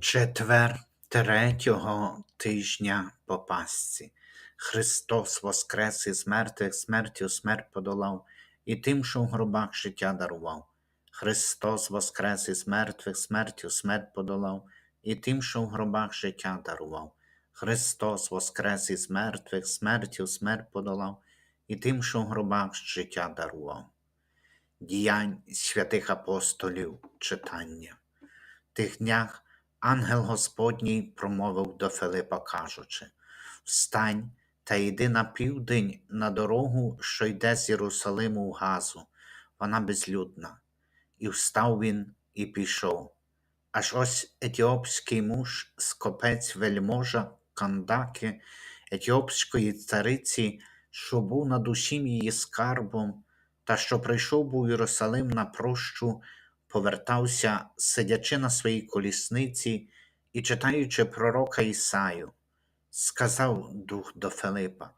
Четвер третього тижня по Пасці. Христос воскрес із мертвих, смертю смерть подолав, і тим, що в гробах життя дарував. Христос воскрес із мертвих, смертю смерть подолав, і тим, що в гробах життя дарував. Христос воскрес із мертвих, смертю смерть подолав, і тим, що в гробах життя дарував. Діянь святих апостолів читання. Тих днях ангел Господній промовив до Филипа, кажучи: Встань та йди на південь на дорогу, що йде з Єрусалиму в Газу, вона безлюдна. І встав він і пішов. Аж ось етіопський муж, скопець вельможа Кандаки, етіопської цариці, що був на душі її скарбом, та що прийшов був Єрусалим на прощу, повертався, сидячи на своїй колісниці і читаючи пророка Ісаю, сказав дух до Филипа: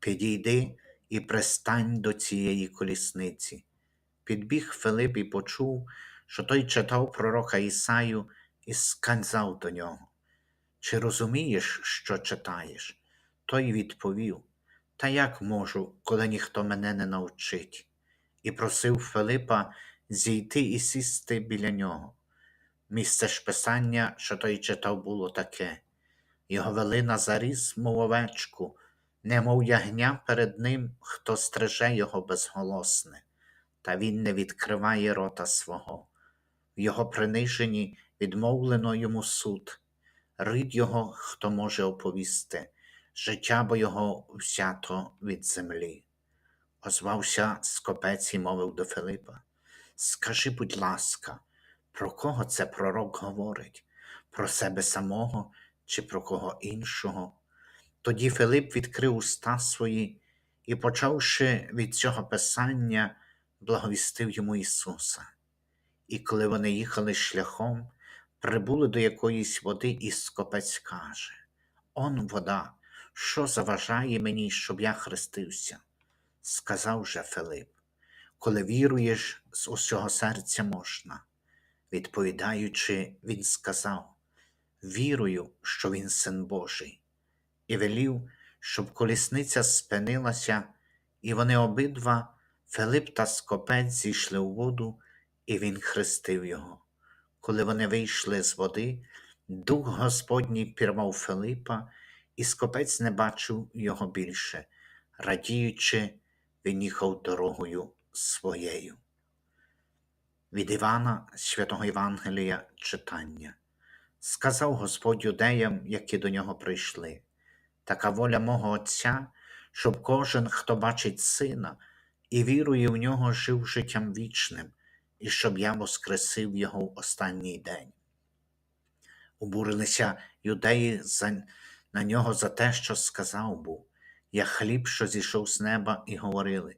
Підійди і пристань до цієї колісниці. Підбіг Филип і почув, що той читав пророка Ісаю, і сказав до нього: Чи розумієш, що читаєш? Той відповів: Та як можу, коли ніхто мене не навчить? І просив Филипа зійти і сісти біля нього. Місце ж писання, що той читав, було таке: його вели на заріз, мов овечку, немов ягня перед ним, хто стриже його безголосне, та він не відкриває рота свого. В його приниженні відмовлено йому суд, рид його, хто може оповісти, життя бо його взято від землі. Озвався скопець і мовив до Филипа. Скажи, будь ласка, про кого це пророк говорить? Про себе самого чи про кого іншого? Тоді Филип відкрив уста свої і, почавши від цього писання, благовістив йому Ісуса. І коли вони їхали шляхом, прибули до якоїсь води, і скопець каже: Он вода, що заважає мені, щоб я хрестився? Сказав же Филип коли віруєш, з усього серця можна. Відповідаючи, він сказав: Вірую, що він син Божий, і велів, щоб колісниця спинилася, і вони обидва, Филип та Скопець, зійшли у воду, і він хрестив його. Коли вони вийшли з води, Дух Господній пірвав Филипа, і скопець не бачив його більше, радіючи, він їхав дорогою своєю. Від Івана Святого Євангелія читання. Сказав Господь юдеям, які до нього прийшли, така воля мого Отця, щоб кожен, хто бачить сина і вірує в нього, жив життям вічним, і щоб я воскресив його в останній день. Обурилися юдеї за, на нього за те, що сказав був Я хліб, що зійшов з неба, і говорили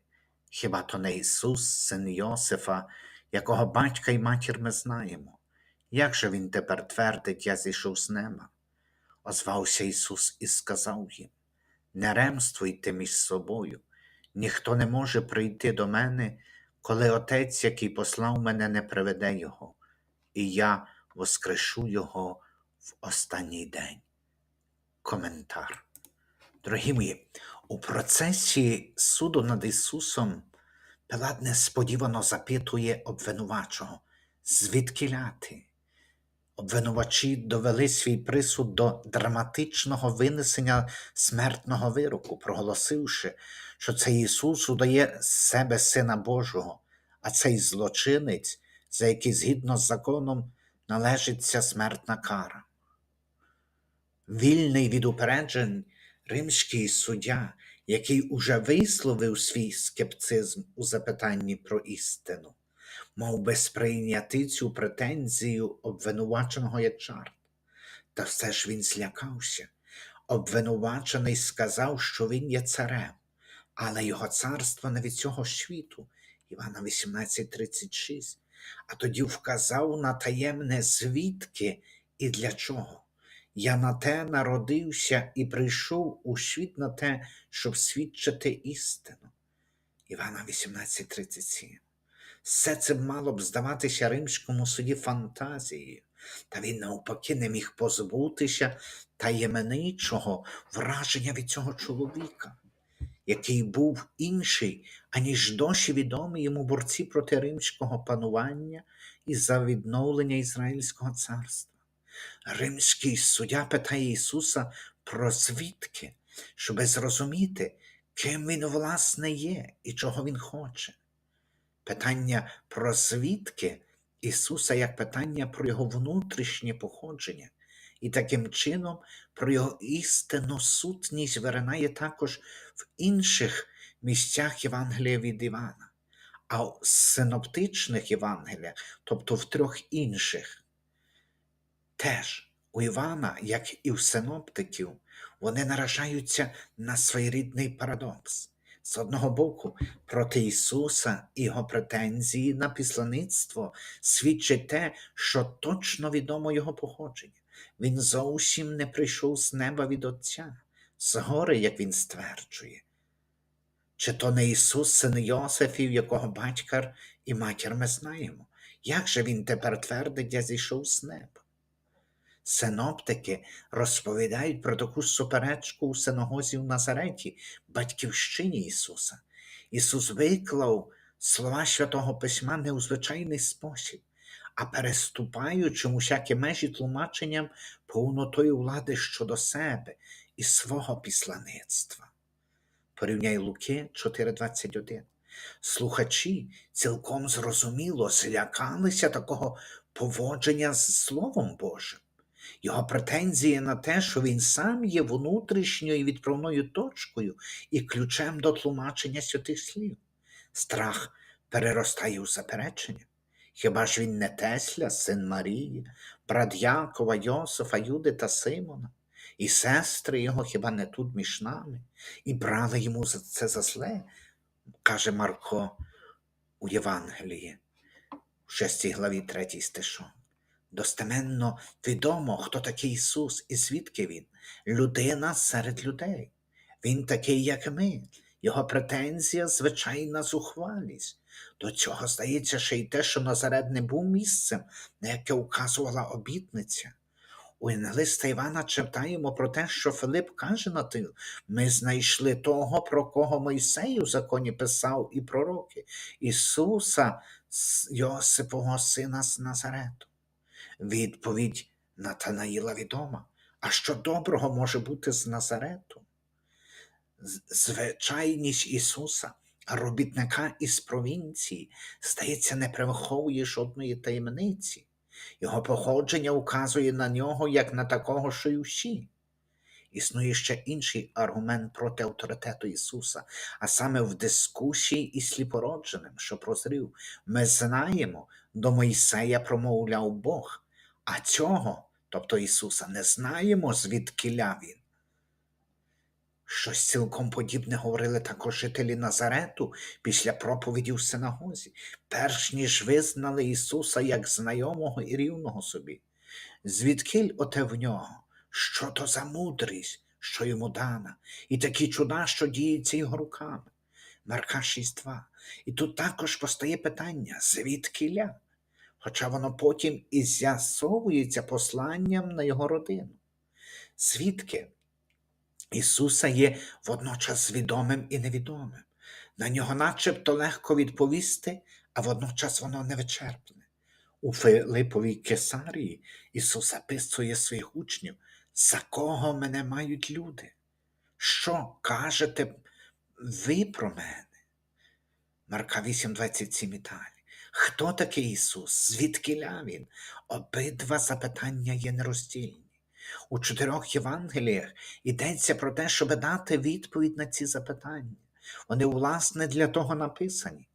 Хіба то не Ісус, син Йосифа, якого батька й матір ми знаємо? Як же Він тепер твердить, я зійшов з неба? Озвався Ісус і сказав їм: Не ремствуйте між собою, ніхто не може прийти до мене, коли Отець, який послав мене, не приведе Його, і я воскрешу Його в останній день. Коментар. Дорогі мої, у процесі суду над Ісусом Пилат несподівано запитує обвинувачого, звідки ляти? Обвинувачі довели свій присуд до драматичного винесення смертного вироку, проголосивши, що цей Ісус удає з себе Сина Божого, а цей злочинець, за який згідно з законом належиться смертна кара. Вільний від упереджень римський суддя, який уже висловив свій скептицизм у запитанні про істину, мав би сприйняти цю претензію обвинуваченого як жарт. Та все ж він злякався. Обвинувачений сказав, що він є царем, але його царство не від цього світу. Івана 18:36, а тоді вказав на таємне звідки і для чого. Я на те народився і прийшов у світ на те, щоб свідчити істину. Івана 18:37. Все це мало б здаватися римському суді фантазією, Та він навпаки не міг позбутися таємничого враження від цього чоловіка, який був інший, аніж досі відомі йому борці проти римського панування і за відновлення Ізраїльського царства. Римський суддя питає Ісуса про звідки, щоби зрозуміти, ким він власне є і чого він хоче. Питання про звідки Ісуса як питання про Його внутрішнє походження, і таким чином про Його істинну сутність виринає також в інших місцях Євангелія від Івана, а в синоптичних Євангеліях, тобто в трьох інших. Теж у Івана, як і у синоптиків, вони наражаються на своєрідний парадокс. З одного боку, проти Ісуса і його претензії на післаництво свідчить те, що точно відомо Його походження. Він зовсім не прийшов з неба від Отця, з гори, як він стверджує. Чи то не Ісус, син Йосифів, якого батька і матір ми знаємо? Як же він тепер твердить, я зійшов з неба? Синоптики розповідають про таку суперечку у синагозі в Назареті, батьківщині Ісуса. Ісус виклав слова Святого Письма не у звичайний спосіб, а переступаючи усякі межі тлумаченням повнотою влади щодо себе і свого післаництва. Порівняй Луки 4:21. Слухачі цілком зрозуміло злякалися такого поводження з Словом Божим. Його претензії на те, що він сам є внутрішньою відправною точкою і ключем до тлумачення святих слів. Страх переростає у заперечення. Хіба ж він не Тесля, син Марії, брат Якова, Йосифа, Юди та Симона, і сестри його хіба не тут між нами, і брали йому це за зле, каже Марко у Євангелії, в 6 главі 3 стишок. Достеменно відомо, хто такий Ісус і звідки Він, людина серед людей. Він такий, як ми, його претензія, звичайна зухвалість. До цього здається ще й те, що Назарет не був місцем, на яке указувала обітниця. У Євангелиста Івана читаємо про те, що Филип каже на тил, ми знайшли того, про кого Мойсей у законі писав і пророки, Ісуса, Йосипового сина з Назарету. Відповідь Натанаїла відома. А що доброго може бути з Назарету? Звичайність Ісуса, робітника із провінції, здається, не приховує жодної таємниці. Його походження указує на нього як на такого, що й усі. Існує ще інший аргумент проти авторитету Ісуса, а саме в дискусії із сліпородженим, що прозрів, ми знаємо, до Мойсея промовляв Бог, а цього, тобто Ісуса, не знаємо, звідкиля Він. Щось цілком подібне говорили також жителі Назарету після проповіді в синагозі, перш ніж визнали Ісуса як знайомого і рівного собі. Звідкиль оте в нього? Що то за мудрість, що йому дана, і такі чуда, що діються його руками. Марка 6.2. І тут також постає питання, звідкиля? Хоча воно потім і з'ясовується посланням на його родину. Свідки Ісуса є водночас відомим і невідомим. На нього начебто легко відповісти, а водночас воно невичерпне. У Филиповій Кесарії Ісус записує своїх учнів, за кого мене мають люди? Що кажете ви про мене? Марка 8,27 і далі. Хто такий Ісус? Звідкиля Він? Обидва запитання є нероздільні. У чотирьох Євангеліях йдеться про те, щоб дати відповідь на ці запитання. Вони, власне, для того написані.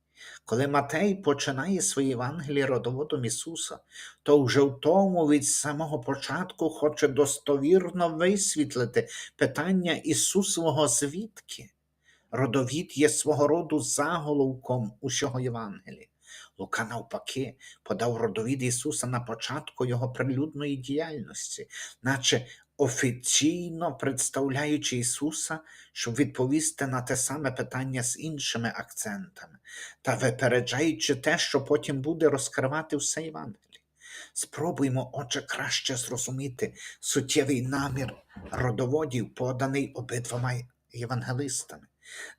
Коли Матей починає своє Євангеліє родоводом Ісуса, то вже в тому від самого початку хоче достовірно висвітлити питання Ісусового звідки. Родовід є свого роду заголовком усього Євангелія. Лука, навпаки, подав родовід Ісуса на початку Його прилюдної діяльності, наче офіційно представляючи Ісуса, щоб відповісти на те саме питання з іншими акцентами, та випереджаючи те, що потім буде розкривати все Євангеліє. Спробуймо, отже, краще зрозуміти суттєвий намір родоводів, поданий обидвома євангелистами.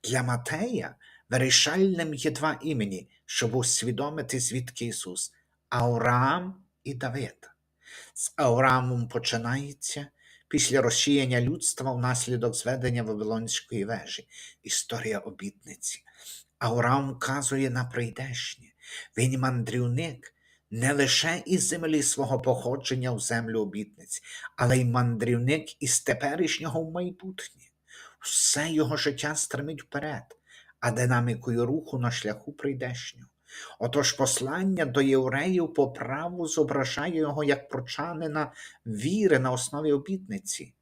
Для Матея вирішальним є два імені, щоб усвідомити, звідки Ісус Авраам і Давид. З Авраамом починається після розсіяння людства внаслідок зведення Вавилонської вежі, історія обітниці. Авраам вказує на прийдешнє. Він мандрівник не лише із землі свого походження в землю обітниць, але й мандрівник із теперішнього в майбутнє. Все його життя стремить вперед, а динамікою руху на шляху прийдешнього. Отож послання до євреїв по праву зображає його як прочанина віри на основі обітниці,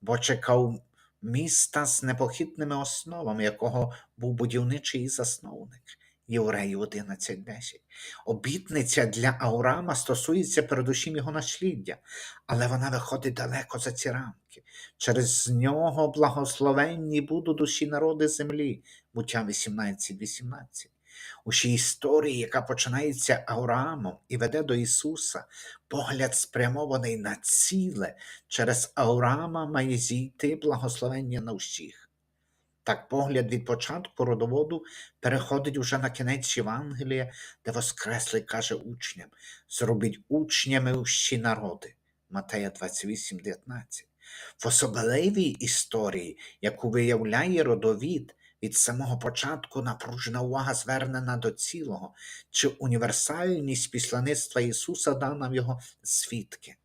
бо чекав міста з непохитними основами, якого був будівничий засновник. Євреїв 11.10. Обітниця для Авраама стосується передусім його насліддя, але вона виходить далеко за ці рамки. Через нього благословенні будуть усі народи землі, буття 18.18. У цій історії, яка починається Авраамом і веде до Ісуса, погляд спрямований на ціле, через Авраама має зійти благословення на всіх. Так погляд від початку родоводу переходить уже на кінець Євангелія, де Воскреслий каже учням: зробіть учнями всі народи. Матея 28,19. В особливій історії, яку виявляє родовід, від самого початку напружена увага звернена до цілого, чи універсальність післаництва Ісуса дана в його свідки.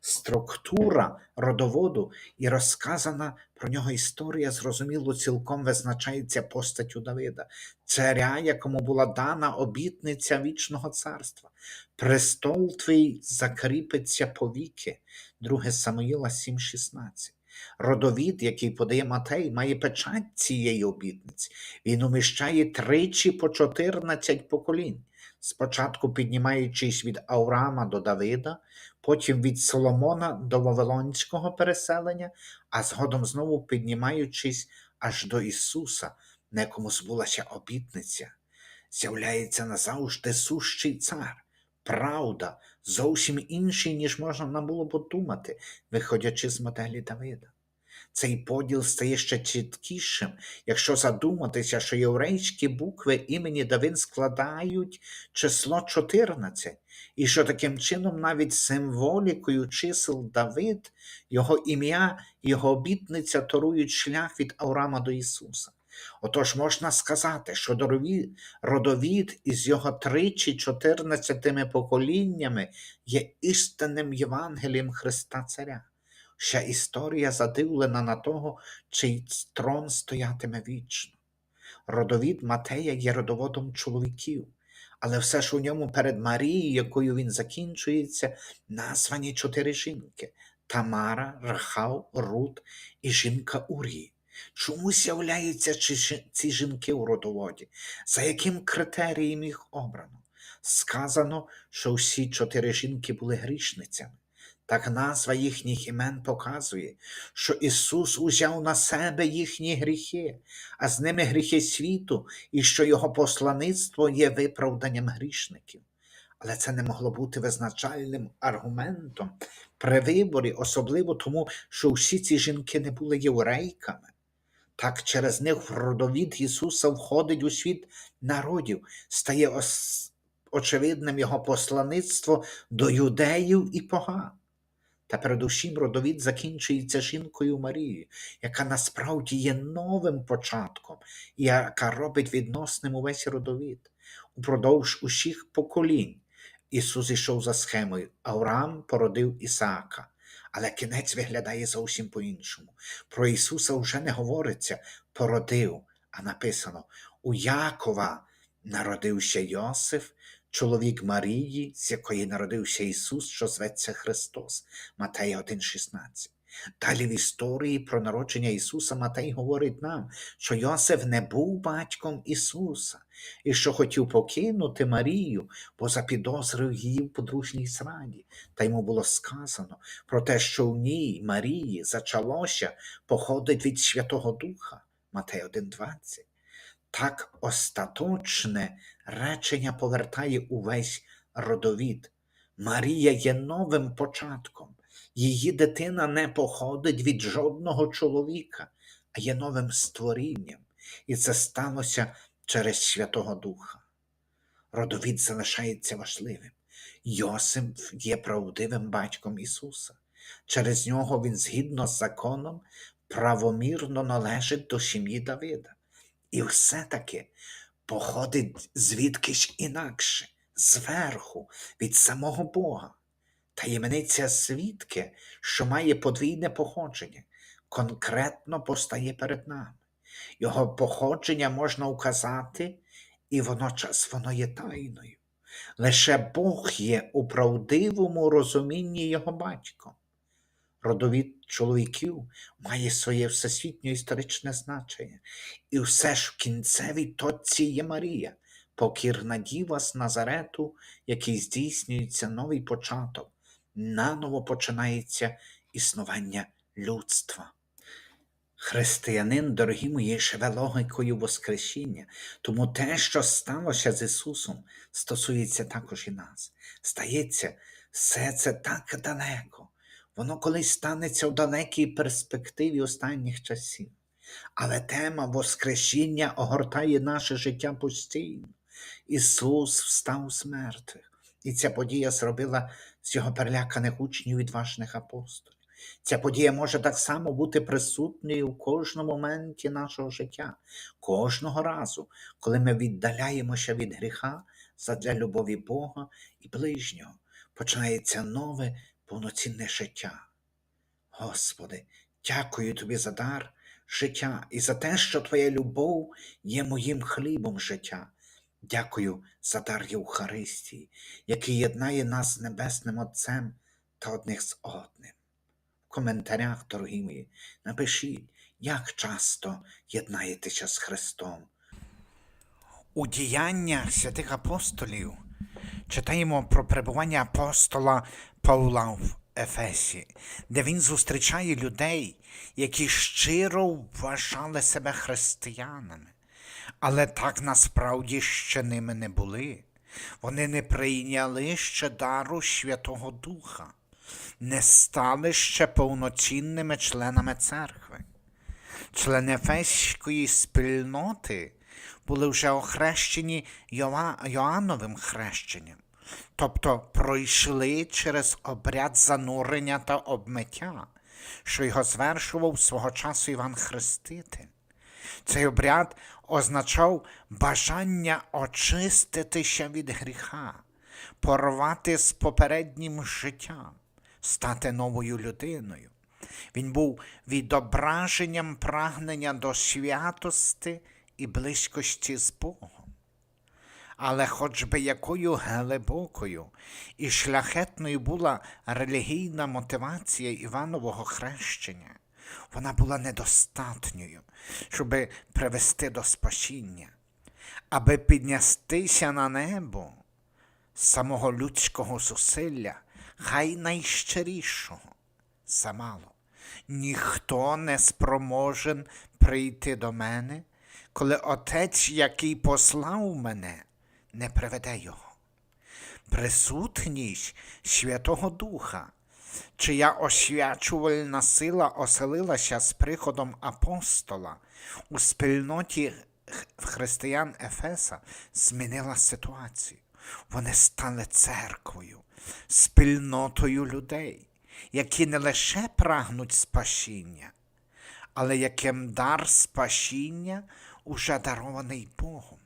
Структура родоводу і розказана про нього історія, зрозуміло, цілком визначається постаттю Давида, царя, якому була дана обітниця вічного царства. Престол твій закріпиться повіки, 2 Самуїла 7,16. Родовід, який подає Матей, має печать цієї обітниці. Він уміщає тричі по 14 поколінь. Спочатку піднімаючись від Авраама до Давида, потім від Соломона до Вавилонського переселення, а згодом знову піднімаючись аж до Ісуса, на якому збулася обітниця, з'являється назавжди сущий цар. Правда, зовсім інший, ніж можна було подумати, виходячи з моделі Давида. Цей поділ стає ще чіткішим, якщо задуматися, що єврейські букви імені Давид складають число 14, і що таким чином навіть символікою чисел Давид, його ім'я його обітниця торують шлях від Авраама до Ісуса. Отож можна сказати, що родовід із його тричі чотирнадцятими поколіннями є істинним Євангелієм Христа Царя. Вся історія задивлена на того, чий трон стоятиме вічно. Родовід Матея є родоводом чоловіків, але все ж у ньому перед Марією, якою він закінчується, названі чотири жінки Тамара, Рахав, Рут і жінка Урії. Чому з'являються ці жінки у родоводі? За яким критерієм їх обрано? Сказано, що всі чотири жінки були грішницями. Так назва їхніх імен показує, що Ісус узяв на себе їхні гріхи, а з ними гріхи світу, і що Його послаництво є виправданням грішників. Але це не могло бути визначальним аргументом при виборі, особливо тому, що всі ці жінки не були єврейками. Так через них родовід Ісуса входить у світ народів, стає очевидним Його послаництво до юдеїв і поган. Та передусім родовід закінчується жінкою Марією, яка насправді є новим початком, яка робить відносним увесь родовід. Упродовж усіх поколінь Ісус ішов за схемою. Авраам породив Ісаака. Але кінець виглядає зовсім по-іншому. Про Ісуса вже не говориться породив, а написано: у Якова народився Йосиф, чоловік Марії, з якої народився Ісус, що зветься Христос. Матея 1,16. Далі в історії про народження Ісуса Матей говорить нам, що Йосиф не був батьком Ісуса і що хотів покинути Марію, бо запідозрив її в подружній зраді. Та йому було сказано про те, що в ній Марії зачалося, походить від Святого Духа. Матей 1,20. Так остаточне речення повертає увесь родовід. Марія є новим початком. Її дитина не походить від жодного чоловіка, а є новим створінням. І це сталося через Святого Духа. Родовід залишається важливим. Йосип є правдивим батьком Ісуса. Через нього він, згідно з законом, правомірно належить до сім'ї Давида. І все-таки походить звідкись інакше, зверху, від самого Бога. Таємниця свідки, що має подвійне походження, конкретно постає перед нами. Його походження можна указати, і водночас воно є тайною. Лише Бог є у правдивому розумінні його батьком. Родовід чоловіків має своє всесвітньо історичне значення, і все ж в кінцевій точці є Марія, покірна діва з Назарету, який здійснюється новий початок, наново починається існування людства. Християнин, дорогі мої, живе логікою Воскресіння, тому те, що сталося з Ісусом, стосується також і нас. Стається, все це так далеко. Воно колись станеться в далекій перспективі останніх часів. Але тема Воскресіння огортає наше життя постійно. Ісус встав з мертвих, і ця подія зробила з його переляканих учнів відважних апостолів. Ця подія може так само бути присутньою в кожному моменті нашого життя, кожного разу, коли ми віддаляємося від гріха задля любові Бога і ближнього, починається нове повноцінне життя. Господи, дякую Тобі за дар життя і за те, що Твоя любов є моїм хлібом життя. Дякую за дар Євхаристії, який єднає нас з Небесним Отцем та одних з одним. В коментарях, дорогі мої, напишіть, як часто єднаєтеся з Христом. У діяннях святих апостолів читаємо про перебування апостола Павла в Ефесі, де він зустрічає людей, які щиро вважали себе християнами, але так насправді ще ними не були. Вони не прийняли ще дару Святого Духа, не стали ще повноцінними членами церкви. Члени Ефеської спільноти були вже охрещені Йоа- Йоанновим хрещенням, тобто пройшли через обряд занурення та обмиття, що його звершував свого часу Іван Хреститель. Цей обряд означав бажання очиститися від гріха, порвати з попереднім життям, стати новою людиною. Він був відображенням прагнення до святости і близькості з Богом. Але хоч би якою глибокою і шляхетною була релігійна мотивація Іванового хрещення, вона була недостатньою, щоб привести до спасіння, аби піднестися на небо самого людського зусилля, хай найщирішого, замало. Ніхто не спроможен прийти до мене, коли Отець, який послав мене, не приведе його. Присутність Святого Духа, чия освячувальна сила оселилася з приходом апостола у спільноті християн Ефеса, змінила ситуацію. Вони стали церквою, спільнотою людей, які не лише прагнуть спасіння, але яким дар спасіння уже дарований Богом.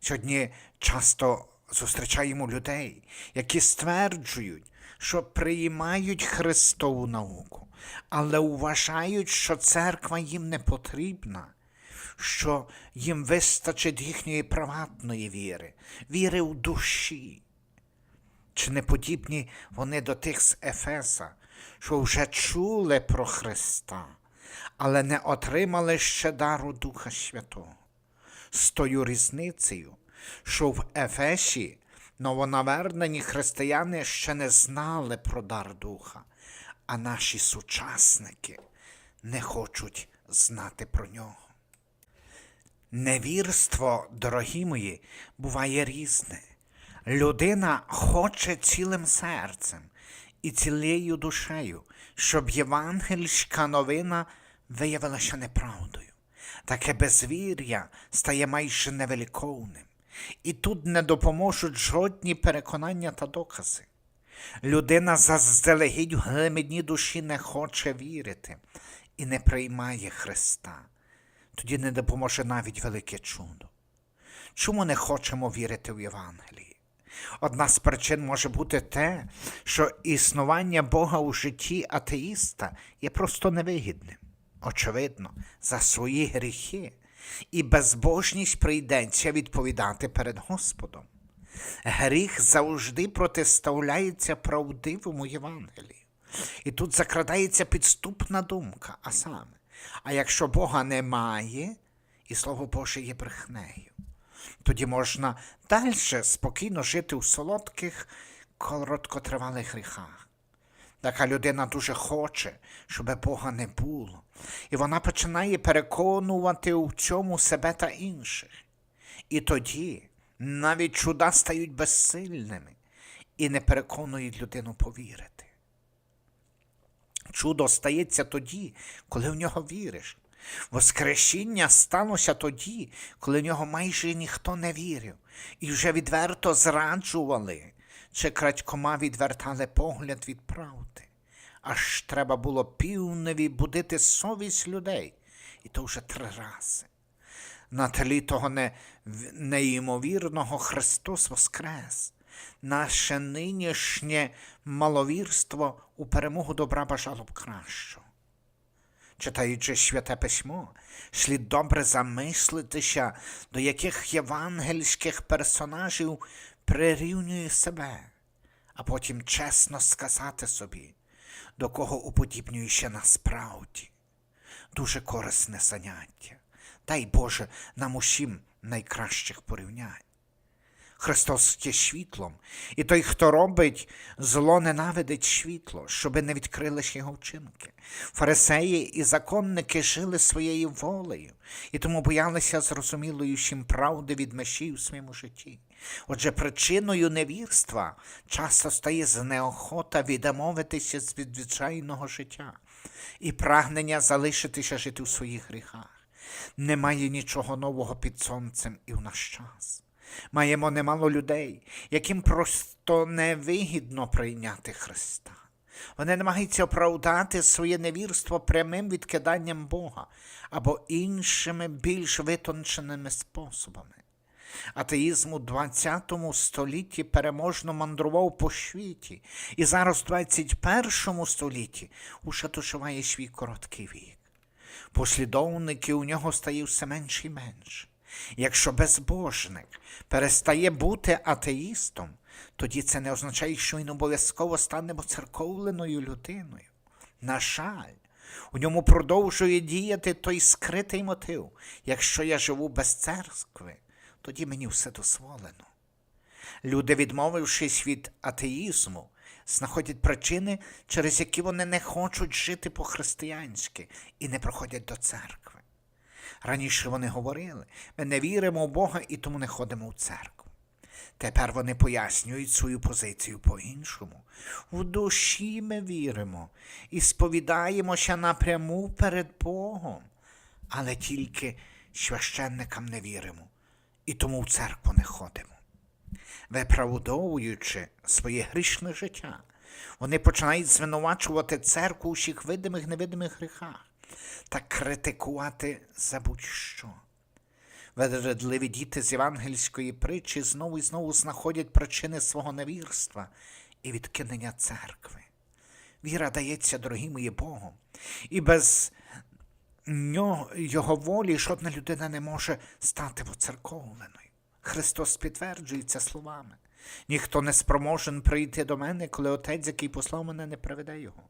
Сьогодні часто зустрічаємо людей, які стверджують, що приймають Христову науку, але вважають, що церква їм не потрібна, що їм вистачить їхньої приватної віри, віри в душі. Чи не подібні вони до тих з Ефеса, що вже чули про Христа, але не отримали ще дару Духа Святого? З тою різницею, що в Ефесі новонавернені християни ще не знали про дар Духа, а наші сучасники не хочуть знати про нього. Невірство, дорогі мої, буває різне, Людина хоче цілим серцем і цілею душею, щоб євангельська новина виявилася неправдою. Таке безвір'я стає майже невеликовним, і тут не допоможуть жодні переконання та докази. Людина заздалегідь в глибині душі не хоче вірити і не приймає Христа. Тоді не допоможе навіть велике чудо. Чому не хочемо вірити в Євангелії? Одна з причин може бути те, що існування Бога у житті атеїста є просто невигідним. Очевидно, за свої гріхи і безбожність прийдеться відповідати перед Господом. Гріх завжди протиставляється правдивому Євангелію. І тут закрадається підступна думка, а саме, а якщо Бога немає, і Слово Боже є брехнею, тоді можна далі спокійно жити у солодких, короткотривалих гріхах. Така людина дуже хоче, щоб Бога не було, і вона починає переконувати у цьому себе та інших. І тоді навіть чуда стають безсильними і не переконують людину повірити. Чудо стається тоді, коли в нього віриш. Воскресіння сталося тоді, коли в нього майже ніхто не вірив, і вже відверто зраджували, чи крадькома відвертали погляд від правди. Аж треба було півневі будити совість людей, і то вже три рази. На тлі того не, неймовірного Христос Воскрес, наше нинішнє маловірство у перемогу добра бажало б кращого. Читаючи святе письмо, слід добре замислитися, до яких євангельських персонажів прирівнює себе, а потім чесно сказати собі, до кого уподібнюєшся насправді. Дуже корисне заняття. Дай Боже нам усім найкращих порівнянь. Христос є світлом, і той, хто робить зло, ненавидить світло, щоби не відкрились його вчинки. Фарисеї і законники жили своєю волею, і тому боялися зрозумілої всім правди від меші у своєму житті. Отже, причиною невірства часто стає знеохота відмовитися з відзвичайного життя і прагнення залишитися жити у своїх гріхах. Немає нічого нового під сонцем і в наш час. Маємо немало людей, яким просто невигідно прийняти Христа. Вони намагаються оправдати своє невірство прямим відкиданням Бога або іншими більш витонченими способами. Атеїзм у 20 столітті переможно мандрував по світі, і зараз, у 21 столітті, доживає свій короткий вік. Послідовники у нього стає все менше і менше. Якщо безбожник перестає бути атеїстом, тоді це не означає, що він обов'язково стане церковленою людиною. На жаль, у ньому продовжує діяти той скритий мотив. Якщо я живу без церкви, тоді мені все дозволено. Люди, відмовившись від атеїзму, знаходять причини, через які вони не хочуть жити по-християнськи і не проходять до церкви. Раніше вони говорили, ми не віримо в Бога і тому не ходимо в церкву. Тепер вони пояснюють свою позицію по-іншому. В душі ми віримо і сповідаємося напряму перед Богом, але тільки священникам не віримо і тому в церкву не ходимо. Виправдовуючи своє грішне життя, вони починають звинувачувати церкву у всіх видимих невидимих гріхах та критикувати за будь-що. Вередливі діти з євангельської притчі знову і знову знаходять причини свого невірства і відкинення церкви. Віра дається, дорогі мої Богом, і без його волі жодна людина не може стати воцерковленою. Христос підтверджується словами. Ніхто не спроможен прийти до мене, коли отець, який послав мене, не приведе його.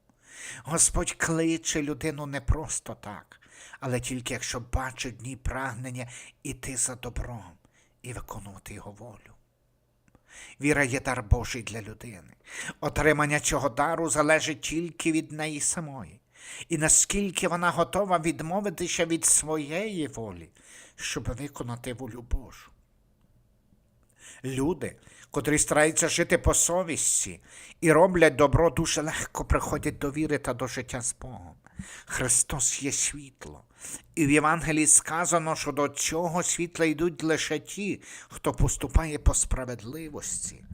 Господь кличе людину не просто так, але тільки якщо бачить дні прагнення іти за добром і виконувати його волю. Віра є дар Божий для людини. Отримання цього дару залежить тільки від неї самої, і наскільки вона готова відмовитися від своєї волі, щоб виконати волю Божу. Люди, котрі стараються жити по совісті і роблять добро, дуже легко приходять до віри та до життя з Богом. Христос є світло. І в Євангелії сказано, що до цього світла йдуть лише ті, хто поступає по справедливості,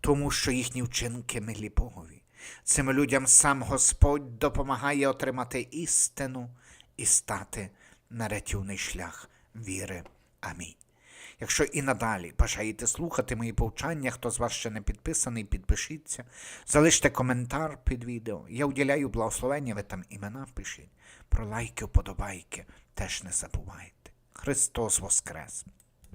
тому що їхні вчинки милі Богові. Цим людям сам Господь допомагає отримати істину і стати на рятівний шлях віри. Амінь. Якщо і надалі бажаєте слухати мої повчання, хто з вас ще не підписаний, підпишіться, залиште коментар під відео. Я уділяю благословення, ви там імена пишіть. Про лайки, вподобайки теж не забувайте. Христос Воскрес!